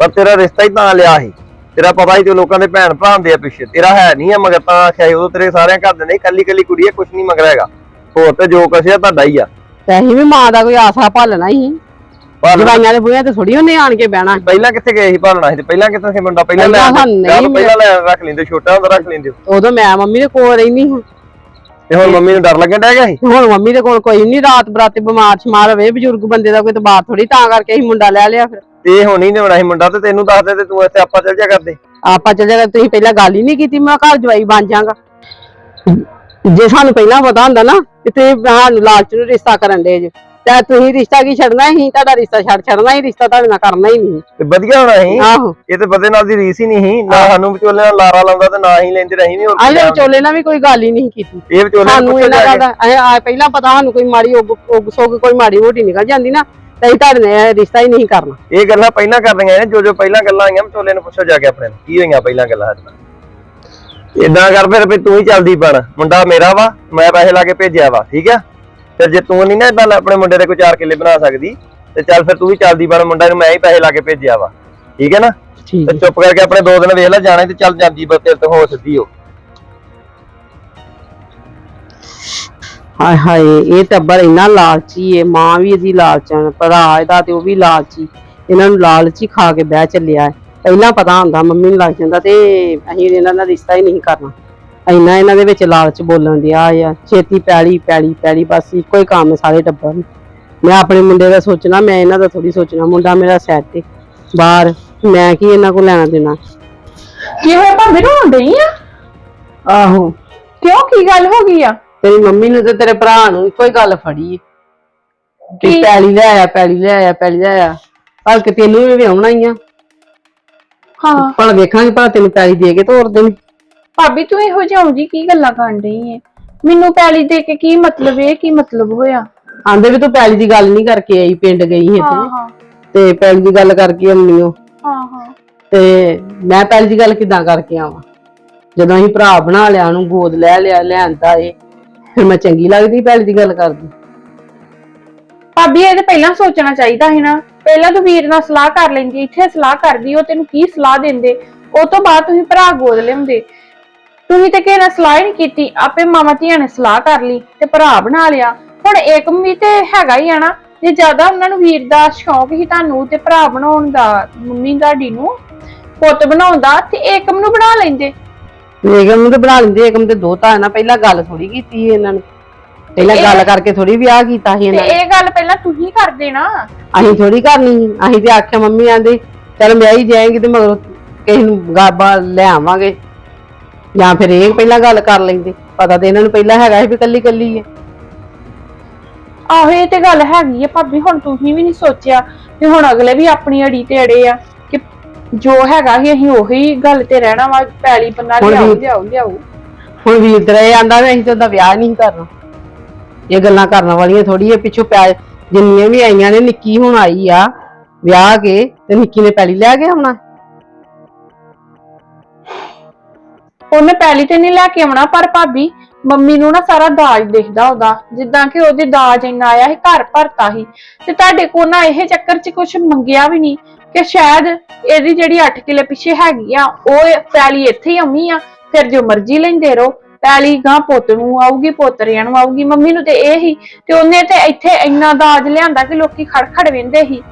ਪਰ ਤੇਰਾ ਰਿਸ਼ਤਾ ਹੀ ਤਾਂ ਲਿਆ ਸੀ। ਤੇਰਾ ਪਤਾ ਹੀ ਤੇ ਲੋਕਾਂ ਦੇ ਭੈਣ ਭਰਾ ਹੁੰਦੇ ਆ ਪਿੱਛੇ ਤੇਰਾ ਹੈ ਨਹੀਂ ਆ ਮਗਰ ਤਾਂ ਆਖਿਆ ਸੀ, ਉਦੋਂ ਤੇਰੇ ਸਾਰਿਆਂ ਘਰ ਦੇ ਨਹੀਂ ਕੱਲੀ ਕੱਲੀ ਕੁੜੀ ਆ ਕੁਛ ਨਹੀਂ ਮਗਰ ਹੈਗਾ। ਹੋਰ ਤੇ ਜੋ ਕੁਛ ਆ ਤੁਹਾਡਾ ਹੀ ਆ। ਤੇ ਅਸੀਂ ਵੀ ਮਾਂ ਦਾ ਕੋਈ ਆਸਰਾ ਭਾਲਣਾ ਹੀ। ਪਰ ਜਵਾਈਆਂ ਦੇ ਬੂਹੇ ਤੇ ਥੋੜੀ ਉਹਨੇ ਆਣ ਕੇ ਬਹਿਣਾ। ਪਹਿਲਾਂ ਕਿੱਥੇ ਗਏ ਸੀ ਭਾਲਣਾ ਸੀ? ਤੇ ਪਹਿਲਾਂ ਕਿੱਥੇ ਸੀ ਮੁੰਡਾ? ਪਹਿਲਾਂ ਲੈ ਪਹਿਲਾਂ ਰੱਖ ਲੈਂਦੇ ਛੋਟਾ ਹੁੰਦਾ ਰੱਖ ਲੈਂਦੇ। ਉਦੋਂ ਮੈਂ ਮੰਮੀ ਦੇ ਕੋਲ ਰਹਿੰਦੀ ਹਾਂ। ਤੇ ਹੁਣ ਮੰਮੀ ਨੂੰ ਡਰ ਲੱਗਣ ਡਿਆ ਗਿਆ ਸੀ? ਹੁਣ ਮੰਮੀ ਦੇ ਕੋਲ ਕੋਈ ਨਹੀਂ ਰਾਤ ਬਰਾਤੇ ਬਿਮਾਰ ਸ਼ਮਾਰ ਹੋਵੇ ਬਜ਼ੁਰਗ ਬੰਦੇ ਦਾ ਕੋਈ ਤਬਾਰ ਥੋੜੀ ਤਾਂ ਕਰਕੇ ਅਸੀਂ ਮੁੰਡਾ ਲੈ ਲਿਆ ਫਿਰ। ਤੇ ਇਹ ਹੁਣ ਹੀ ਲਿਆਉਣਾ ਸੀ ਮੁੰਡਾ ਤੇ ਤੈਨੂੰ ਦੱਸਦੇ ਤੇ ਤੂੰ ਇੱਥੇ ਆਪਾਂ ਚੱਲ ਜਾ ਕਰਦੇ। ਆਪਾਂ ਚੱਲ ਜਾਗਾ ਤੁਸੀਂ ਪਹਿਲਾਂ ਗੱਲ ਹੀ ਨਹੀਂ ਕੀਤੀ ਮੈਂ ਘਰ ਜਵਾਈ ਬਣ ਜਾਗਾ ਜੇ ਸਾਨੂੰ ਪਹਿਲਾਂ ਪਤਾ ਹੁੰਦਾ ਨਾ ਕਿ ਤੁਸੀਂ ਸਾਨੂੰ ਲਾਲਚ ਨੂੰ ਰਿਸ਼ਤਾ ਕਰਨ ਦੇ ਜੇ। ਤੇ ਤੁਸੀਂ ਰਿਸ਼ਤਾ ਕੀ ਛੱਡਣਾ ਹੀ ਤੁਹਾਡਾ ਰਿਸ਼ਤਾ ਛੱਡ ਛੱਡਣਾ ਹੀ ਰਿਸ਼ਤਾ ਤੁਹਾਡੇ ਨਾਲ ਕਰਨਾ ਹੀ ਨਹੀਂ। ਤੇ ਵਧੀਆ ਹੋਣਾ ਸੀ। ਆਹੋ। ਇਹ ਤੇ ਬੰਦੇ ਨਾਲ ਦੀ ਰੀਸ ਹੀ ਨਹੀਂ ਸੀ। ਨਾ ਸਾਨੂੰ ਵਿਚੋਲੇ ਨਾਲ ਲਾਰਾ ਲਾਉਂਦਾ ਤੇ ਨਾ ਹੀ ਲੈਂਦੇ ਰਹੀ ਨਹੀਂ ਆਲੇ ਵਿਚੋਲੇ ਨਾਲ ਵੀ ਕੋਈ ਗੱਲ ਹੀ ਨਹੀਂ ਕੀਤੀ। ਇਹ ਵਿਚੋਲੇ ਸਾਨੂੰ ਪੁੱਛੋ ਇਹਨਾਂ ਜਾ ਕੇ। ਦਾ ਇਹ ਆ ਪਹਿਲਾਂ ਪਤਾ ਸਾਨੂੰ ਕੋਈ ਮਾੜੀ ਉਗ ਉਗ ਸੁਗ ਕੋਈ ਮਾੜੀ ਮੋਟੀ ਨਿਕਲ ਜਾਂਦੀ ਨਾ ਤੇ ਅਸੀਂ ਤੁਹਾਡੇ ਨਾਲ ਇਹ ਰਿਸ਼ਤਾ ਹੀ ਨਹੀਂ ਕਰਨਾ। ਇਹ ਗੱਲਾਂ ਪਹਿਲਾਂ ਕਰਨੀਆਂ ਨੇ ਜੋ ਜੋ ਪਹਿਲਾਂ ਗੱਲਾਂ ਆਈਆਂ ਵਿਚੋਲੇ ਨੂੰ ਪੁੱਛੋ ਜਾ ਕੇ ਆਪਣੇ ਨੂੰ ਕੀ ਹੋਈਆਂ ਪਹਿਲਾਂ ਗੱਲਾਂ ਨਾਲ ਇਦਾਂ ਕਰ ਫਿਰ ਵੀ ਤੂੰ ਹੀ ਚੱਲਦੀ ਬਣ। ਮੁੰਡਾ ਮੇਰਾ ਵਾ ਮੈਂ ਪੈਸੇ ਲਾ ਕੇ ਭੇਜਿਆ ਵਾ ਠੀਕ ਆ? ਫਿਰ ਜੇ ਤੂੰ ਨਹੀਂ ਨਾ ਇਦਾਂ ਆਪਣੇ ਮੁੰਡੇ ਦੇ ਕੋਈ ਚਾਰ ਕਿੱਲੇ ਬਣਾ ਸਕਦੀ ਤੇ ਚੱਲ ਫਿਰ ਤੂੰ ਵੀ ਚੱਲਦੀ ਬਣ ਮੁੰਡਾ ਨੂੰ ਮੈਂ ਹੀ ਪੈਸੇ ਲਾ ਕੇ ਭੇਜਿਆ ਵਾ। ਠੀਕ ਹੈ ਨਾ? ਠੀਕ ਤੇ ਚੁੱਪ ਕਰਕੇ ਆਪਣੇ ਦੋ ਦਿਨ ਵੇਖ ਲੈ ਜਾਣੇ ਤੇ ਚੱਲ ਜਾਂਦੀ ਬਸ ਤੇਰੇ ਤੋਂ ਹੋ ਸਿੱਧੀ ਹੋ ਹਾਏ ਹਾਏ ਇਹ ਟੱਬਰ ਇੰਨਾ ਲਾਲਚੀ ਏ ਮਾਂ ਵੀ ਇਹਦੀ ਲਾਲਚਣ ਭਰਾ ਇਹਦਾ ਤੇ ਉਹ ਵੀ ਲਾਲਚੀ ਇਹਨਾਂ ਨੂੰ ਲਾਲਚੀ ਖਾ ਕੇ ਬਹਿ ਚੱਲਿਆ ਹੈ। ਪਹਿਲਾਂ ਪਤਾ ਹੁੰਦਾ ਮੰਮੀ ਨੂੰ ਲੱਗ ਜਾਂਦਾ ਤੇ ਅਸੀਂ ਇਹਨਾਂ ਦਾ ਰਿਸ਼ਤਾ ਹੀ ਨਹੀਂ ਕਰਨਾ। ਇੰਨਾ ਇਹਨਾਂ ਦੇ ਵਿੱਚ ਲਾਲਚ ਬੋਲਣ ਦਿਆ ਆ ਛੇਤੀ ਪੈਲੀ ਪੈਲੀ ਪੈਲੀ ਬਸ ਇੱਕੋ ਹੀ ਕੰਮ ਹੈ ਸਾਰੇ ਟੱਬਰ ਨੂੰ। ਮੈਂ ਆਪਣੇ ਮੁੰਡੇ ਦਾ ਸੋਚਣਾ ਮੈਂ ਇਹਨਾਂ ਦਾ ਥੋੜੀ ਸੋਚਣਾ ਮੁੰਡਾ ਮੇਰਾ ਸੈੱਟ ਏ। ਬਾਹਰ ਮੈਂ ਕੀ ਇਹਨਾਂ ਕੋਲ ਲੈਣਾ ਦੇਣਾ? ਕੀ ਹੋਇਆ ਭਾਬੀ ਰੋਣ ਡਈ ਆ? ਆਹੋ। ਕਿਉਂ ਕੀ ਗੱਲ ਹੋ ਗਈ ਆ? ਤੇਰੀ ਮੰਮੀ ਨੂੰ ਤੇ ਤੇਰੇ ਭਰਾ ਨੂੰ ਇੱਕੋ ਹੀ ਗੱਲ ਫੜੀ ਏ। ਕਿ ਕੀ? ਪੈਲੀ ਲੈ ਆਇਆ ਪੈਲੀ ਲੈ ਆਇਆ ਪੈਲੀ ਲੈ ਆਇਆ ਪਰ ਕਿ ਤੈਨੂੰ ਵੀ ਵਿਆਹਣਾ ਹੀ ਆ। ਹਾਂ। ਪਰ ਵੇਖਾਂਗੇ ਭਲਾ ਤੈਨੂੰ ਪੈਲੀ ਦੇ ਕੇ ਤੋਰ ਦੇਣੀ। ਭਾਬੀ ਤੂੰ ਇਹੋ ਜਿਹਾ ਜੀ ਕੀ ਗੱਲਾਂ ਕਰਨ ਡਈ ਏ? ਮੈਨੂੰ ਪੈਲੀ ਦੇ ਕੇ ਕੀ ਮਤਲਬ ਇਹ ਕੀ ਮਤਲਬ ਹੋਇਆ? ਆਂਦੇ ਵੀ ਤੂੰ ਪੈਲੀ ਦੀ ਗੱਲ ਨਹੀਂ ਕਰਕੇ ਆਈ ਪਿੰਡ ਗਈ ਹਾਂ ਹਾਂ। ਤੇ ਪੈਲੀ ਦੀ ਗੱਲ ਕਰਕੇ ਆਉਣੀ ਓ। ਹਾਂ ਹਾਂ। ਤੇ ਮੈਂ ਪੈਲੀ ਦੀ ਗੱਲ ਕਿਦਾਂ ਕਰਕੇ ਆਵਾਂ? ਜਦੋਂ ਅਸੀਂ ਭਰਾ ਬਣਾ ਲਿਆ ਉਹਨੂੰ ਗੋਦ ਲੈ ਲਿਆ ਲਿਆਂਦਾ ਏ ਫਿਰ ਮੈਂ ਚੰਗੀ ਲੱਗਦੀ ਪੈਲੀ ਦੀ ਗੱਲ ਕਰਦੀ। ਭਾਬੀ ਇਹ ਤੇ ਪਹਿਲਾਂ ਸੋਚਣਾ ਚਾਹੀਦਾ ਸੀ ਨਾ। ਪਹਿਲਾਂ ਤੂੰ ਵੀਰ ਨਾਲ ਸਲਾਹ ਕਰ ਲੈਂਦੀ ਇੱਥੇ ਸਲਾਹ ਕਰਦੀ ਉਹ ਤੈਨੂੰ ਕੀ ਸਲਾਹ ਦਿੰਦੇ? ਉਹ ਤੋਂ ਬਾਅਦ ਤੁਸੀਂ ਭਰਾ ਗੋਦ ਲਿਆਉਂਦੇ। ਤੁਸੀਂ ਤੇ ਕਿਸੇ ਨਾਲ ਸਲਾਹ ਨਹੀਂ ਕੀਤੀ ਆਪੇ ਮਾਮਾ ਧੀਆਂ ਨੇ ਸਲਾਹ ਕਰ ਲਈ ਤੇ ਭਰਾ ਬਣਾ ਲਿਆ। ਹੁਣ ਏਕਮ ਵੀ ਤੇ ਹੈਗਾ ਹੀ ਆ ਨਾ ਜੇ ਜ਼ਿਆਦਾ ਉਹਨਾਂ ਨੂੰ ਵੀਰ ਦਾ ਸ਼ੌਂਕ ਹੀ ਤੁਹਾਨੂੰ ਤੇ ਭਰਾ ਬਣਾਉਣ ਦਾ ਮੰਮੀ ਤੁਹਾਡੀ ਨੂੰ ਪੁੱਤ ਬਣਾਉਣ ਦਾ ਤੇ ਏਕਮ ਨੂੰ ਬਣਾ ਲੈਂਦੇ। ਏਕਮ ਨੂੰ ਤੇ ਬਣਾ ਲੈਂਦੇ ਏਕਮ ਤੇ ਦੋਤਾ ਹੈ ਨਾ ਪਹਿਲਾਂ ਗੱਲ ਥੋੜੀ ਕੀਤੀ ਸੀ ਇਹਨਾਂ ਨੇ। ਪਹਿਲਾਂ ਗੱਲ ਕਰਕੇ ਥੋੜੀ ਵਿਆਹ ਕੀਤਾ ਸੀ ਤੇ ਇਹਨਾਂ ਨੇ। ਇਹ ਗੱਲ ਪਹਿਲਾਂ ਤੂੰ ਹੀ ਕਰਦੇ ਨਾ। ਅਸੀਂ ਥੋੜੀ ਕਰਨੀ। ਅਸੀਂ ਤੇ ਆਖਿਆ ਮੰਮੀ ਆਂਦੇ ਚੱਲ ਮੈਂ ਹੀ ਜਾਏਂਗੀ ਤੇ ਮਗਰ ਕਿਸੇ ਨੂੰ ਗਾਬਾ ਲੈ ਆਵਾਂਗੇ। ਜਾਂ ਫਿਰ ਇਹ ਪਹਿਲਾਂ ਗੱਲ ਕਰ ਲੈਂਦੇ। ਪਤਾ ਤੇ ਇਹਨਾਂ ਨੂੰ ਪਹਿਲਾਂ ਹੈਗਾ ਸੀ ਵੀ ਕੱਲੀ ਕੱਲੀ ਹੈ ਆਹੋ ਇਹ ਤੇ ਗੱਲ ਹੈਗੀ ਆ ਭਾਬੀ ਹੁਣ ਤੁਸੀਂ ਵੀ ਨਹੀਂ ਸੋਚਿਆ ਤੇ ਹੁਣ ਅਗਲੇ ਵੀ ਆਪਣੀ ਅੜੀ ਤੇ ਅੜੇ ਆ ਕਿ ਜੋ ਹੈਗਾ ਸੀ ਅਸੀਂ ਉਹੀ ਗੱਲ ਤੇ ਰਹਿਣਾ ਵਾ ਪੈਲੀ ਬੰਨਾ ਹੁਣ ਲਿਆਓ ਵੀ- ਹੁਣ ਵੀਰ ਤੇਰਾ ਇਹ ਆਂਦਾ ਵੀ ਅਸੀਂ ਤਾਂ ਉਹਦਾ ਵਿਆਹ ਨਹੀਂ ਕਰਨਾ। ਇਹ ਗੱਲਾਂ ਕਰਨ ਵਾਲੀਆਂ ਥੋੜੀ ਹੈ ਪਿੱਛੋਂ ਪੈ ਜਿੰਨੀਆਂ ਵੀ ਆਈਆਂ ਨੇ ਨਿੱਕੀ ਹੁਣ ਆਈ ਆ ਵਿਆਹ ਕੇ ਤੇ ਨਿੱਕੀ ਨੇ ਪੈਲੀ ਲੈ ਕੇ ਆਉਣਾ। ਉਹਨੇ ਪੈਲੀ ਤੇ ਨਹੀਂ ਲੈ ਕੇ ਆਉਣਾ, ਪਰ ਭਾਬੀ, ਮੰਮੀ ਨੂੰ ਨਾ ਸਾਰਾ ਦਾਜ ਦੇਖਦਾ ਉਹਦਾ। ਜਿੱਦਾਂ ਕਿ ਉਹਦੇ ਦਾਜ ਇੰਨਾ ਆਇਆ ਸੀ, ਘਰ ਭਰਤਾ ਸੀ। ਤੇ ਤੁਹਾਡੇ ਕੋਲ ਨਾ ਇਹ ਚੱਕਰ 'ਚ ਕੁਝ ਮੰਗਿਆ ਵੀ ਨਹੀਂ ਕਿ ਸ਼ਾਇਦ ਇਹਦੀ ਜਿਹੜੀ 8 ਕਿਲੇ ਪਿੱਛੇ ਹੈਗੀ ਆ, ਉਹ ਪੈਲੀ ਇੱਥੇ ਹੀ ਆਉਣੀ ਆ, ਫਿਰ ਜੋ ਮਰਜ਼ੀ ਲੈਂਦੇ ਰਹੋ। ਪੈਲੀ ਗਾਂ ਪੁੱਤ ਨੂੰ ਆਊਗੀ, ਪੋਤਰਿਆਂ ਨੂੰ ਆਊਗੀ। ਮੰਮੀ ਨੂੰ ਤੇ ਇਹ ਹੀ, ਤੇ ਉਹਨੇ ਤੇ ਇੱਥੇ ਇੰਨਾ ਦਾਜ ਲਿਆਂਦਾ ਕਿ ਲੋਕੀ ਖੜਖੜ ਵਿੰਦੇ ਸੀ।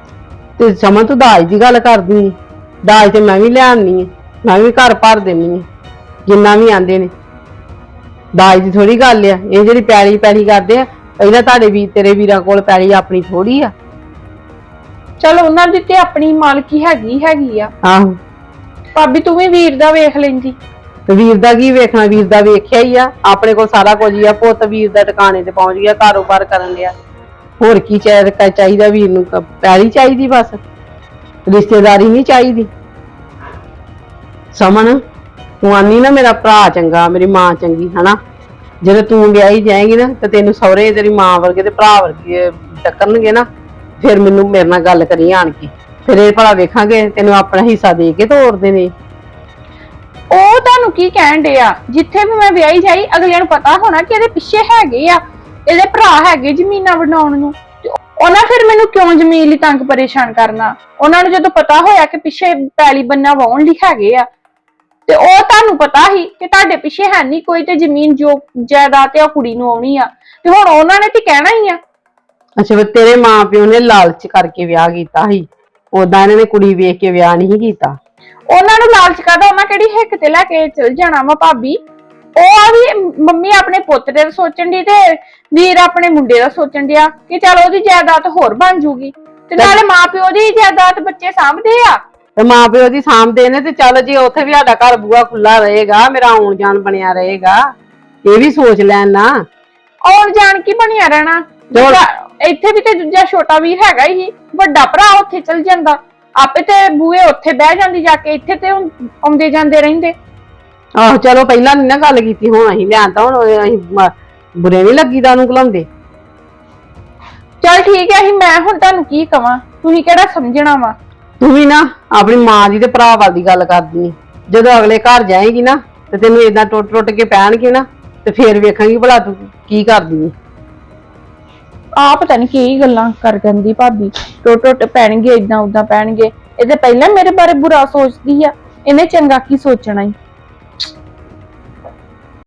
ਤੇ ਸਮਾਂ ਤੂੰ ਦਾਜ ਦੀ ਗੱਲ ਕਰਦੀ ਏ ਦਾਜ ਤੇ ਮੈਂ ਵੀ ਲਿਆਉਣੀ ਹੈ ਮੈਂ ਵੀ ਘਰ ਭਰ ਦੇਣੀ ਹੈ ਜਿੰਨਾ ਵੀ ਆਂਦੇ ਨੇ। ਦਾਜ ਦੀ ਥੋੜੀ ਗੱਲ ਆ ਇਹ ਜਿਹੜੀ ਪੈਲੀ ਪੈਲੀ ਕਰਦੇ ਆ ਪਹਿਲਾਂ ਤੁਹਾਡੇ ਵੀ ਤੇਰੇ ਵੀਰਾਂ ਕੋਲ ਪੈਲੀ ਆਪਣੀ ਥੋੜੀ ਆ। ਚਲੋ ਉਹਨਾਂ ਦੀ ਤੇ ਆਪਣੀ ਮਾਲਕੀ ਹੈਗੀ ਹੈਗੀ ਆ। ਆਹੋ। ਭਾਬੀ ਤੂੰ ਵੀ ਵੀਰ ਦਾ ਵੇਖ ਲੈਂਦੀ। ਤੇ ਵੀਰ ਦਾ ਕੀ ਵੇਖਣਾ ਵੀਰ ਦਾ ਵੇਖਿਆ ਹੀ ਆ। ਆਪਣੇ ਕੋਲ ਸਾਰਾ ਕੁਝ ਹੀ ਆ ਪੁੱਤ ਵੀਰ ਦਾ ਟਿਕਾਣੇ ਤੇ ਪਹੁੰਚ ਗਿਆ ਕਾਰੋਬਾਰ ਕਰਨ ਲਿਆ ਹੋਰ ਕੀ ਚਾਹੀਦਾ ਚਾਹੀਦਾ ਵੀਰ ਨੂੰ ਕ- ਪੈਲੀ ਚਾਹੀਦੀ ਬਸ। ਰਿਸ਼ਤੇਦਾਰੀ ਨਹੀਂ ਚਾਹੀਦੀ। ਸਮਨ ਤੂੰ ਆਨੀ ਨਾ ਮੇਰਾ ਭਰਾ ਚੰਗਾ, ਮੇਰੀ ਮਾਂ ਚੰਗੀ, ਹਨਾ? ਜਦੋਂ ਤੂੰ ਵਿਆਹੀ ਜਾਏਂਗੀ ਨਾ, ਤੇ ਤੈਨੂੰ ਸਹੁਰੇ ਤੇਰੀ ਮਾਂ ਵਰਗੇ ਤੇ ਭਰਾ ਵਰਗੇ ਟੱਕਰਨਗੇ ਨਾ, ਫਿਰ ਮੈਨੂੰ ਮੇਰੇ ਨਾਲ ਗੱਲ ਕਰੀ ਆਣ ਕੇ। ਫਿਰ ਇਹ ਭਲਾ ਵੇਖਾਂਗੇ, ਤੈਨੂੰ ਆਪਣਾ ਹਿੱਸਾ ਦੇ ਕੇ ਤੋਰਦੇ ਨੇ। ਉਹ ਤੁਹਾਨੂੰ ਕੀ ਕਹਿਣ ਡਿਆ ਜਿੱਥੇ ਵੀ ਮੈਂ ਵਿਆਹੀ ਜਾਈ, ਅਗਲਿਆਂ ਨੂੰ ਪਤਾ ਹੋਣਾ ਕਿ ਇਹਦੇ ਪਿੱਛੇ ਹੈਗੇ ਆ, ਇਹਦੇ ਭਰਾ ਹੈਗੇ ਜ਼ਮੀਨਾਂ ਬਣਾਉਣ ਨੂੰ। ਤੇ ਉਹਨਾਂ ਫਿਰ ਮੈਨੂੰ ਕਿਉਂ ਜ਼ਮੀਨ ਲਈ ਤੰਗ ਪਰੇਸ਼ਾਨ ਕਰਨਾ? ਉਹਨਾਂ ਨੂੰ ਜਦੋਂ ਪਤਾ ਹੋਇਆ ਕਿ ਪਿੱਛੇ ਪੈਲੀ ਬੰਨਾ ਵਾਉਣ ਲਈ ਹੈਗੇ ਆ ਤੇ ਉਹ ਤੁਹਾਨੂੰ ਪਤਾ ਹੀ ਕਿ ਤੁਹਾਡੇ ਪਿੱਛੇ ਹੈ ਨਹੀਂ ਕੋਈ ਤੇ ਜ਼ਮੀਨ ਜੋ ਜਾਇਦਾਦ ਤੇ ਉਹ ਕੁੜੀ ਨੂੰ ਆਉਣੀ ਆ। ਤੇ ਹੁਣ ਉਹਨਾਂ ਨੇ ਤੇ ਕਹਿਣਾ ਹੀ ਆ। ਅੱਛਾ ਫਿਰ ਤੇਰੇ ਮਾਪਿਓ ਨੇ ਲਾਲਚ ਕਰਕੇ ਵਿਆਹ ਕੀਤਾ ਸੀ। ਉਦਾਂ ਇਹਨਾਂ ਨੇ ਕੁੜੀ ਵੇਖ ਕੇ ਵਿਆਹ ਨਹੀਂ ਕੀਤਾ। ਉਹਨਾਂ ਨੂੰ ਲਾਲਚ ਕਰਦਾ ਉਹਨਾਂ ਕਿਹੜੀ ਹਿੱਕ ਤੇ ਲੈ ਕੇ ਚਲ ਜਾਣਾ ਵਾ ਭਾਬੀ? ਉਹ ਆ ਵੀ ਮੰਮੀ ਆਪਣੇ ਪੁੱਤ ਦੇ ਸੋਚਣ ਦੀ ਤੇ ਵੀਰ ਆਪਣੇ ਮੁੰਡੇ ਦਾ ਸੋਚਣ ਡਿਆ ਕਿ ਚਲ ਉਹਦੀ ਜਾਇਦਾਦ ਹੋਰ ਬਣ ਜੂਗੀ। ਤੇ ਨਾਲੇ ਮਾਪਿਓ ਦੀ ਜਾਇਦਾਦ ਬੱਚੇ ਸਾਂਭਦੇ ਆ। ਤੇ ਮਾਂ ਪਿਓ ਦੀ ਸਾਂਭਦੇ ਨੇ ਤੇ ਚੱਲ ਜੀ ਉੱਥੇ ਵੀ ਸਾਡਾ ਘਰ ਬੂਆ ਖੁੱਲਾ ਰਹੇਗਾ ਮੇਰਾ ਆਉਣ ਜਾਣ ਬਣਿਆ ਰਹੇਗਾ ਇਹ ਵੀ ਸੋਚ ਲੈਣ ਨਾ। ਆਉਣ ਜਾਣ ਕੀ ਬਣਿਆ ਰਹਿਣਾ? ਦੂਜਾ- ਇੱਥੇ ਵੀ ਤੇ ਦੂਜਾ ਛੋਟਾ ਵੀਰ ਹੈਗਾ ਹੀ ਵੱਡਾ ਭਰਾ ਉੱਥੇ ਚਲ ਜਾਂਦਾ। ਆਪੇ ਤੇ ਬੂਏ ਉੱਥੇ ਬਹਿ ਜਾਂਦੀ ਜਾ ਕੇ ਇੱਥੇ ਤੇ ਹੁਣ ਆਉਂਦੇ ਜਾਂਦੇ ਰਹਿੰਦੇ। ਆਹੋ ਚਲੋ ਪਹਿਲਾਂ ਨੀ ਨਾ ਗੱਲ ਕੀਤੀ ਹੁਣ ਅਸੀਂ ਲਿਆਂਦਾ ਹੁਣ ਅਸੀਂ ਮ- ਬੁਰੇ ਨਹੀਂ ਲੱਗੀਦਾ ਉਹਨੂੰ ਘਲਾਉਂਦੇ। ਚਲ ਠੀਕ ਹੈ ਹੀ ਮੈਂ ਹੁਣ ਤੁਹਾਨੂੰ ਕੀ ਕਵਾਂ? ਤੁਸੀਂ ਕਿਹੜਾ ਸਮਝਣਾ ਵਾ? ਤੂੰ ਵੀ ਨਾ ਆਪਣੀ ਮਾਂ ਦੀ ਤੇ ਭਰਾ ਵੱਲ ਦੀ ਗੱਲ ਕਰਦੀ ਆਂ। ਜਦੋਂ ਅਗਲੇ ਘਰ ਜਾਏਗੀ ਨਾ, ਤੇ ਤੈਨੂੰ ਇਦਾਂ ਟੁੱਟ ਟੁੱਟ ਕੇ ਪੈਣਗੇ ਨਾ, ਤੇ ਫੇਰ ਵੇਖਾਂਗੀ ਭਲਾ ਤੂੰ ਕੀ ਕਰਦੀ ਆਂ। ਆ ਪਤਾ ਨਹੀਂ ਕੀ ਗੱਲਾਂ ਕਰ ਜਾਂਦੀ ਭਾਬੀ ਟੁੱਟ ਟੁੱਟ ਪੈਣਗੇ ਇਦਾਂ ਉਦਾਂ ਪੈਣਗੇ ਇਹ ਤੇ ਪਹਿਲਾਂ ਮੇਰੇ ਬਾਰੇ ਬੁਰਾ ਸੋਚਦੀ ਆ ਇਹਨੇ ਚੰਗਾ ਕੀ ਸੋਚਣਾ ਈ